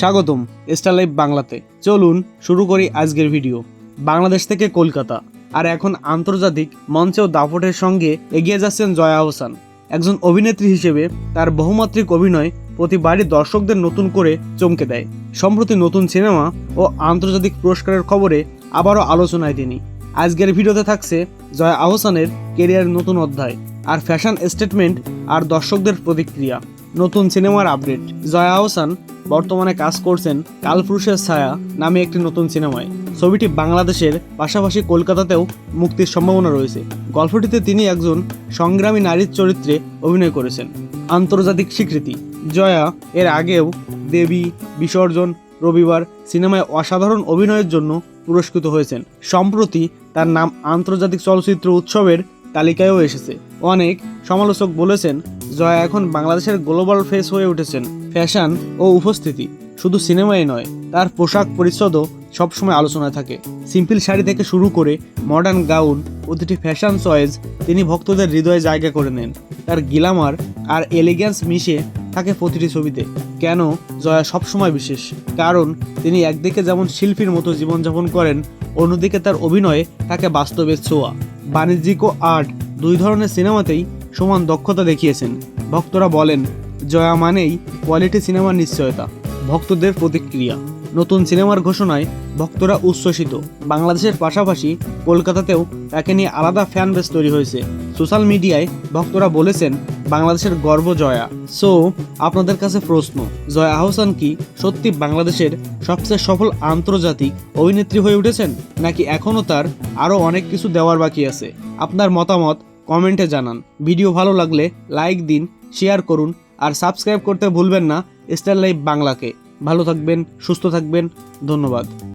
স্বাগতম star live বাংলাতে। চলুন শুরু করি আজকের ভিডিও। বাংলাদেশ থেকে কলকাতা, আর এখন আন্তর্জাতিক মঞ্চেও দাপটের সঙ্গে এগিয়ে যাচ্ছেন জয়া আহসান। একজন অভিনেত্রী হিসেবে তার বহুমাত্রিক অভিনয় প্রতিবারই দর্শকদের নতুন করে চমকে দেয়। সম্প্রতি নতুন সিনেমা ও আন্তর্জাতিক পুরস্কারের খবরে আবারও আলোচনায় তিনি। আজকের ভিডিওতে থাকছে জয়া আহসানের কেরিয়ারের নতুন অধ্যায় আর ফ্যাশন স্টেটমেন্ট আর দর্শকদের প্রতিক্রিয়া। নতুন সিনেমার আপডেট। জয়া আহসান বর্তমানে কাজ করছেন কালপুরুষের ছায়া নামে একটি নতুন সিনেমায়। ছবিটি বাংলাদেশের পাশাপাশি কলকাতাতেও মুক্তির সম্ভাবনা রয়েছে। গল্পটিতে তিনি একজন সংগ্রামী নারীর চরিত্রে অভিনয় করেছেন। আন্তর্জাতিক স্বীকৃতি। জয়া এর আগেও দেবী, বিসর্জন, রবিবার সিনেমায় অসাধারণ অভিনয়ের জন্য পুরস্কৃত হয়েছেন। সম্প্রতি তার নাম আন্তর্জাতিক চলচ্চিত্র উৎসবের তালিকায়ও এসেছে। অনেক সমালোচক বলেছেন জয়া এখন বাংলাদেশের গ্লোবাল ফেস হয়ে উঠেছেন। ফ্যাশন ও উপস্থিতি শুধু সিনেমাই নয়, তার পোশাক পরিচ্ছদও সবসময় আলোচনায় থাকে। সিম্পল শাড়ি থেকে শুরু করে মডার্ন গাউন প্রতিটি ফ্যাশন চয়েস তিনি ভক্তদের হৃদয়ে জায়গা করে নেন। তার গিলামার আর এলিগেন্স মিশে থাকে প্রতিটি ছবিতে। কেন? জয়া সবসময় বিশেষ। কারণ তিনি একদিকে যেমন শিল্পীর মতো জীবনযাপন করেন, অন্যদিকে তার অভিনয়ে তাকে বাস্তবের ছোঁয়া। বাণিজ্যিক ও আর্ট দুই ধরনের সিনেমাতেই সমান দক্ষতা দেখিয়েছেন। ভক্তরা বলেন, জয়া মানেই কোয়ালিটি সিনেমার নিশ্চয়তা, ভক্তদের প্রতিক্রিয়া। নতুন সিনেমার ঘোষণায় ভক্তরা উচ্ছ্বসিত। বাংলাদেশের পাশাপাশি কলকাতাতেও তাকে নিয়ে আলাদা ফ্যান বেস তৈরি হয়েছে। সোশ্যাল মিডিয়ায় ভক্তরা বলেছেন, বাংলাদেশের গর্ব জয়া। সো আপনাদের কাছে প্রশ্ন, জয়া আহসান কি সত্যি বাংলাদেশের সবচেয়ে সফল আন্তর্জাতিক অভিনেত্রী হয়ে উঠেছেন? নাকি এখনও তার আরও অনেক কিছু দেওয়ার বাকি আছে? আপনার মতামত কমেন্টে জানান। ভিডিও ভালো লাগলে লাইক দিন, শেয়ার করুন, আর সাবস্ক্রাইব করতে ভুলবেন না, স্টার লাইফ বাংলাকে। ভালো থাকবেন, সুস্থ থাকবেন, ধন্যবাদ।